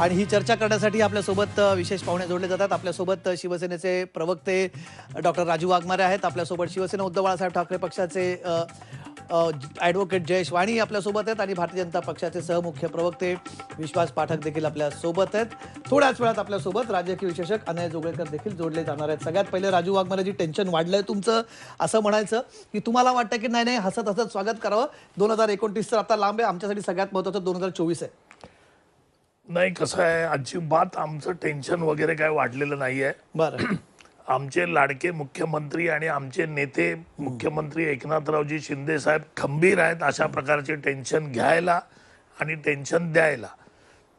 आणि ही चर्चा करण्यासाठी आपल्यासोबत विशेष पाहुणे जोडले जातात. आपल्यासोबत शिवसेनेचे प्रवक्ते डॉक्टर राजू वाघमारे आहेत. आपल्यासोबत शिवसेना उद्धव बाळासाहेब ठाकरे पक्षाचे ॲडव्होकेट जयेश वाणी आपल्यासोबत आहेत आणि भारतीय जनता पक्षाचे सहमुख्य प्रवक्ते विश्वास पाठक देखील आपल्यासोबत आहेत. थोड्याच वेळात आपल्यासोबत राजकीय विशेषक अनय जोगळेकर देखील जोडले जाणार आहेत. सगळ्यात पहिले राजू वाघमारेजी टेन्शन वाढलंय तुमचं असं म्हणायचं की तुम्हाला वाटतं की नाही नाही हसत हसत स्वागत करावं. दोन हजार एकोणतीस तर आता लांब आहे. आमच्यासाठी सगळ्यात महत्त्वाचं दोन हजार चोवीस आहे. नाही कसं आहे अजिबात आमचं टेन्शन वगैरे काय वाढलेलं नाहीये. बरं. आमचे लाडके मुख्यमंत्री आणि आमचे नेते मुख्यमंत्री एकनाथरावजी शिंदे साहेब खंबीर आहेत अशा प्रकारचे टेन्शन घ्यायला आणि टेन्शन द्यायला.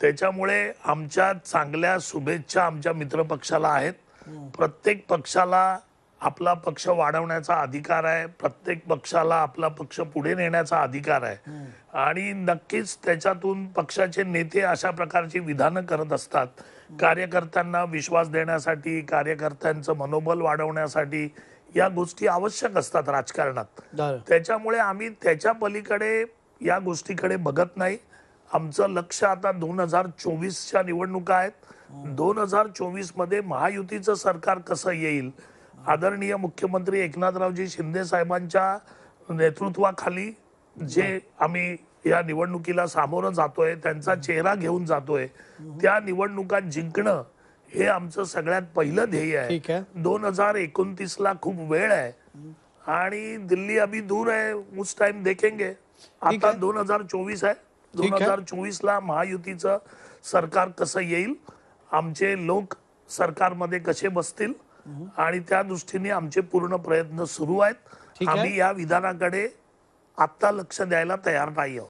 त्याच्यामुळे आमच्या चांगल्या शुभेच्छा आमच्या मित्रपक्षाला आहेत. प्रत्येक पक्षाला आपला पक्ष वाढवण्याचा अधिकार आहे प्रत्येक पक्षाला आपला पक्ष पुढे नेण्याचा अधिकार आहे. आणि नक्कीच त्याच्यातून पक्षाचे नेते अशा प्रकारची विधानं करत असतात. कार्यकर्त्यांना विश्वास देण्यासाठी कार्यकर्त्यांचं मनोबल वाढवण्यासाठी या गोष्टी आवश्यक असतात राजकारणात. त्याच्यामुळे आम्ही त्याच्या पलीकडे या गोष्टीकडे बघत नाही. आमचं लक्ष आता दोन हजार चोवीसच्या निवडणुका आहेत. दोन हजार चोवीसमध्ये महायुतीचं सरकार कसं येईल? आदरणीय मुख्यमंत्री एकनाथरावजी शिंदे साहेबांच्या नेतृत्वाखाली जे आम्ही या निवडणुकीला सामोरं जातोय त्यांचा चेहरा घेऊन जातोय त्या निवडणुका जिंकणं हे आमचं सगळ्यात पहिलं ध्येय आहे. दोन हजार एकोणतीस ला खूप वेळ आहे आणि दिल्ली अभी दूर आहे उस टाइम देखेंगे. आता. दोन हजार चोवीस आहे. दोन. हजार चोवीस ला महायुतीचं सरकार कसं येईल? आमचे लोक सरकारमध्ये कसे बसतील? आणि त्या दृष्टीने आमचे पूर्ण प्रयत्न सुरू आहेत. आम्ही या विधानाकडे आता लक्ष द्यायला तयार नाही आहोत